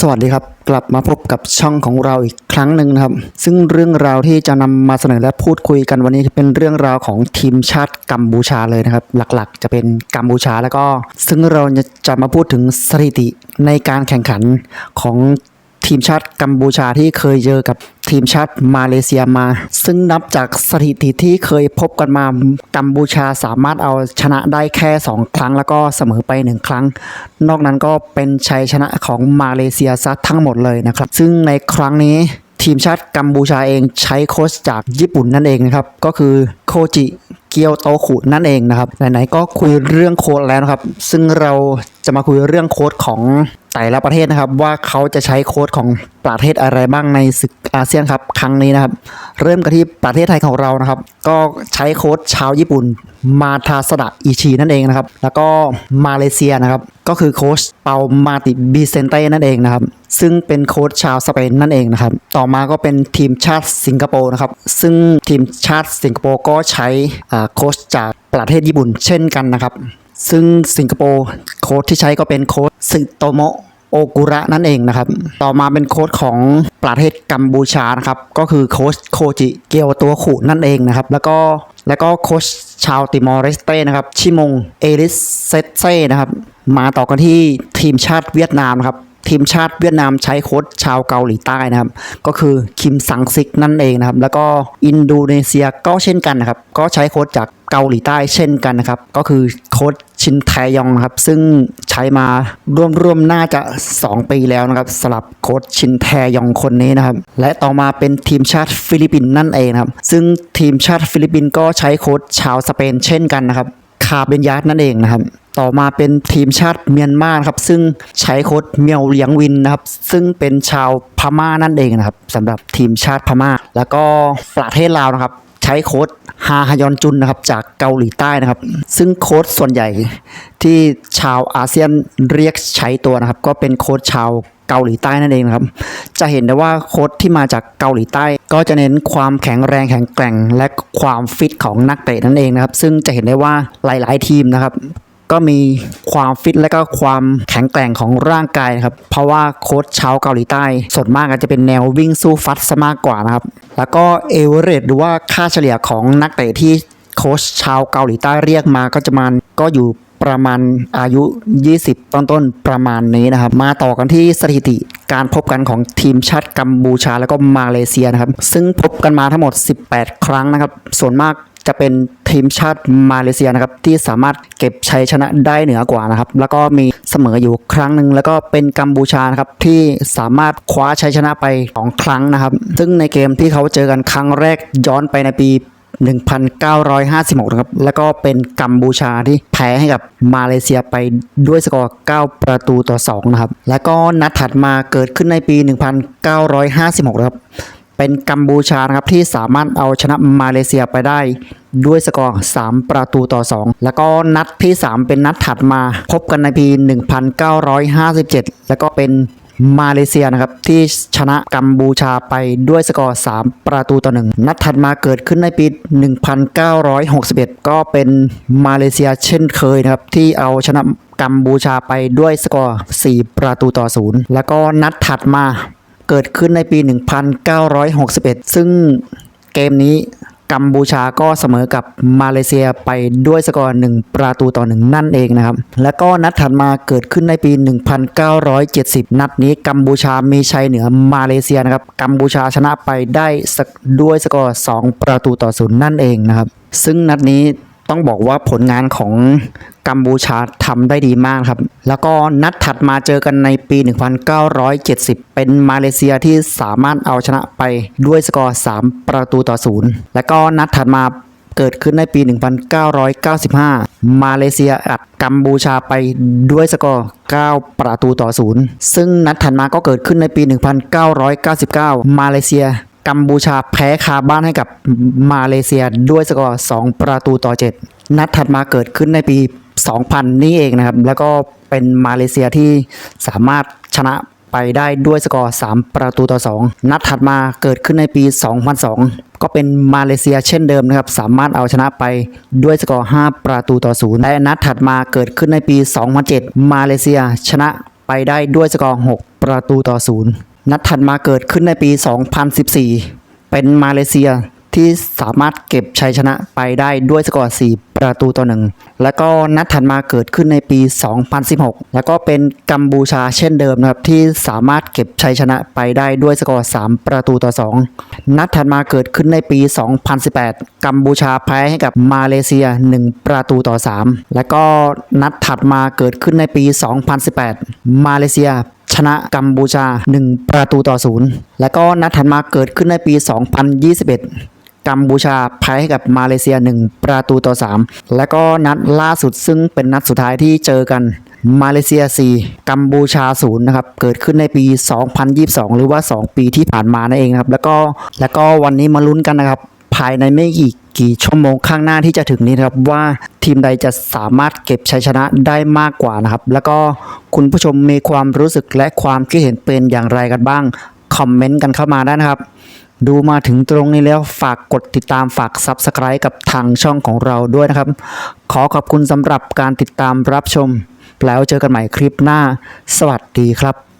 สวัสดีครับกลับมาพบกับช่องของเราอีกครั้งหนึ่งนะครับ ซึ่งเรื่องราวที่จะนำมาเสนอและพูดคุยกันวันนี้เป็นเรื่องราวของทีมชาติกัมพูชาเลยนะครับ หลักๆ จะเป็นกัมพูชาแล้วก็ ซึ่งเราจะมาพูดถึงสถิติในการแข่งขันของ ทีมชาติกัมพูชาที่เคยเจอกับทีมชาติมาเลเซียมา ซึ่งนับจากสถิติที่เคยพบกันมากัมพูชาสามารถเอาชนะได้แค่ 2 ครั้งแล้วก็เสมอไป 1 ครั้ง นอกนั้นก็เป็นชัยชนะของมาเลเซียซะทั้งหมดเลยนะครับ ซึ่งในครั้งนี้ทีมชาติกัมพูชาเองใช้โค้ชจากญี่ปุ่นนั่นเองนะครับ ก็คือโคจิเกียวโตคุนั่นเองนะครับไหนๆก็คุยเรื่องโค้ดแล้วนะครับ ซึ่งเราจะมาคุยเรื่องโค้ดของ แต่ละประเทศนะครับ ว่าเขาจะใช้โค้ดของประเทศอะไรบ้างในศึกอาเซียนครับ ครั้งนี้นะครับ เริ่มกันที่ประเทศไทยของเรานะครับ ก็ใช้โค้ดชาวญี่ปุ่น มาทาสดะอิชินั่นเองนะครับ แล้วก็มาเลเซียนะครับ ก็คือโค้ชเปามาติบิเซนเต้นั่นเองนะครับ ซึ่งเป็นโค้ชชาวสเปนนั่นเองนะครับ ต่อมาก็เป็นทีมชาติสิงคโปร์นะครับ ซึ่งทีมชาติสิงคโปร์ก็ใช้อ่าโค้ชจากประเทศญี่ปุ่นเช่นกันนะครับ ซึ่งสิงคโปร์โค้ดที่ใช้ก็เป็นโค้ดซึโตโมะโอกุระนั่นเองนะครับ ต่อมาเป็นโค้ดของประเทศกัมพูชานะครับ ก็คือโค้ชโคจิเกียวตัวขู่นั่นเองนะครับ แล้วก็แล้วก็โค้ชชาวติมอร์เรสเต้นะครับ ชิมง เอริสเซเซ่นะครับ มาต่อกันที่ทีมชาติเวียดนามครับ ทีมชาติเวียดนามใช้โค้ชชาวเกาหลีใต้นะครับ ก็คือคิมซังซิกนั่นเองนะครับ แล้วก็อินโดนีเซียก็เช่นกันนะครับ ก็ใช้โค้ชจากเกาหลีใต้เช่นกันนะครับ ก็คือโค้ชชินแทยองนะครับ ซึ่งใช้มาร่วมๆน่าจะ 2 ปีแล้วนะครับสำหรับโค้ชชินแทยองคนนี้นะครับ และต่อมาเป็นทีมชาติฟิลิปปินส์นั่นเองนะครับ ซึ่งทีมชาติฟิลิปปินส์ก็ใช้โค้ชชาวสเปนเช่นกันนะครับ คาเบนยาร์ดนั่นเองนะครับ ต่อมาเป็นทีมชาติเมียนมาครับ ซึ่งใช้โค้ชเมียวเลียงวินนะครับ ซึ่งเป็นชาวพม่านั่นเองนะครับสำหรับทีมชาติพม่า แล้วก็ประเทศลาวนะครับ ใช้โค้ชฮาฮยอนจุนนะครับจากเกาหลีใต้นะครับ ซึ่งโค้ชส่วนใหญ่ที่ชาวอาเซียนเรียกใช้ตัวนะครับ ก็เป็นโค้ชชาวเกาหลีใต้นั่นเองนะครับ จะเห็นได้ว่าโค้ชที่มาจากเกาหลีใต้ ก็จะเน้นความแข็งแรงแข็งแกร่ง และความฟิตของนักเตะนั่นเองนะครับ ซึ่งจะเห็นได้ว่าหลาย ๆ ทีมนะครับ ก็มีความฟิตและก็ความแข็งแกร่งของร่างกายนะครับ เพราะว่าโค้ชชาวเกาหลีใต้ส่วนมากก็จะเป็นแนววิ่งสู้ฟัดซะมากกว่านะครับ แล้วก็เอเวอเรสต์หรือว่าค่าเฉลี่ยของนักเตะที่โค้ชชาวเกาหลีใต้เรียกมาก็จะมาก็อยู่ประมาณอายุ 20 ต้นๆประมาณนี้นะครับ มาต่อกันที่สถิติการพบกันของทีมชาติกัมพูชาแล้วก็มาเลเซียนะครับ ซึ่งพบกันมาทั้งหมด 18 ครั้งนะครับ ส่วนมาก จะเป็นทีมชาติมาเลเซียนะครับที่สามารถเก็บชัยชนะได้เหนือกว่านะครับ แล้วก็มีเสมออยู่ครั้งหนึ่งแล้วก็เป็นกัมพูชานะครับที่สามารถคว้าชัยชนะไปสองครั้งนะครับ ซึ่งในเกมที่เขาเจอกันครั้งแรกย้อนไปในปี1956 นะครับ แล้วก็เป็นกัมพูชาที่แพ้ให้กับมาเลเซียไปด้วยสกอร์ 9 ประตูต่อ 2 นะครับ แล้วก็นัดถัดมาเกิดขึ้นในปี 1956 นะครับ เป็นกัมพูชานะครับที่สามารถเอาชนะมาเลเซียไปได้ด้วยสกอร์ 3 ประตูต่อ 2 แล้วก็นัดที่ 3 เป็นนัดถัดมา พบกันในปี 1957 แล้วก็เป็นมาเลเซียนะครับที่ชนะกัมพูชาไปด้วยสกอร์ 3 ประตูต่อ 1 นัดถัดมาเกิดขึ้นในปี 1961 ก็เป็นมาเลเซียเช่นเคยนะครับที่เอาชนะกัมพูชาไปด้วยสกอร์ 4 ประตูต่อ 0 แล้วก็นัดถัดมา เกิดขึ้นในปี 1961 ซึ่งเกมนี้กัมพูชาก็เสมอกับมาเลเซียไปด้วยสกอร์1ประตูต่อ 1 นั่นเองนะครับ แล้วก็นัดถัดมาเกิดขึ้นในปี 1970 นัดนี้กัมพูชามีชัยเหนือมาเลเซียนะครับ กัมพูชาชนะไปได้ด้วยสกอร์2ประตูต่อ 0 นั่นเองนะครับ ซึ่งนัดนี้ ต้องบอกว่าผลงานของกัมพูชาทำได้ดีมากครับ แล้วก็นัดถัดมาเจอกันในปี 1970 เป็นมาเลเซียที่สามารถเอาชนะไปด้วยสกอร์ 3 ประตูต่อ0แล้วก็นัดถัดมาเกิดขึ้นในปี 1995 มาเลเซียอัดกัมพูชาไปด้วยสกอร์ 9 ประตูต่อ0ซึ่งนัดถัดมาก็เกิดขึ้นในปี 1999 มาเลเซีย กัมพูชาแพ้คาบ้านให้กับมาเลเซียด้วยสกอร์ 2 ประตูต่อ 7 นัดถัดมาเกิดขึ้นในปี 2000 นี่เองนะครับ แล้วก็เป็นมาเลเซียที่สามารถชนะไปได้ด้วยสกอร์ 3 ประตูต่อ 2 นัดถัดมาเกิดขึ้นในปี 2002 ก็เป็นมาเลเซียเช่นเดิมนะครับ สามารถเอาชนะไปด้วยสกอร์ 5 ประตูต่อ 0 และนัดถัดมาเกิดขึ้นในปี 2007 มาเลเซียชนะไปได้ด้วยสกอร์ 6 ประตูต่อศู นัดถัดมาเกิดขึ้นในปี 2014 เป็นมาเลเซียที่สามารถเก็บชัยชนะไปได้ด้วยสกอร์ 4ประตูต่อหนึ่งแล้วก็นัดถัดมาเกิดขึ้นในปี 2016 แล้วก็เป็นกัมพูชาเช่นเดิมนะครับที่สามารถเก็บชัยชนะไปได้ด้วยสกอร์ 3 ประตูต่อ 2 นัดถัดมาเกิดขึ้นในปี 2018 กัมพูชาแพ้ให้กับมาเลเซีย 1 ประตูต่อ 3 แล้วก็นัดถัดมาเกิดขึ้นในปี 2018 มาเลเซียชนะกัมพูชา 1 ประตูต่อ 0 แล้วก็นัดถัดมาเกิดขึ้นในปี 2021 กัมพูชาแพ้ให้กับมาเลเซีย 1 ประตูต่อ 3 แล้วก็นัดล่าสุดซึ่งเป็นนัดสุดท้ายที่เจอกันมาเลเซีย 4 กัมพูชา 0 นะครับ เกิดขึ้นในปี 2022 หรือว่า 2 ปีที่ผ่านมานั่นเองครับ แล้วก็แล้วก็วันนี้มาลุ้นกันนะครับ ภายในไม่กี่กี่ชั่วโมงข้างหน้าที่จะถึงนี้นะครับว่าทีมใดจะสามารถเก็บชัยชนะได้มากกว่านะครับ แล้วก็คุณผู้ชมมีความรู้สึกและความคิดเห็นเป็นอย่างไรกันบ้าง คอมเมนต์กันเข้ามาได้นะครับ ดูมาถึงตรงนี้แล้วฝากกดติดตามฝาก Subscribe กับทางช่องของเราด้วยนะครับ ขอขอบคุณสำหรับการติดตามรับชม แล้วเจอกันใหม่คลิปหน้า สวัสดีครับ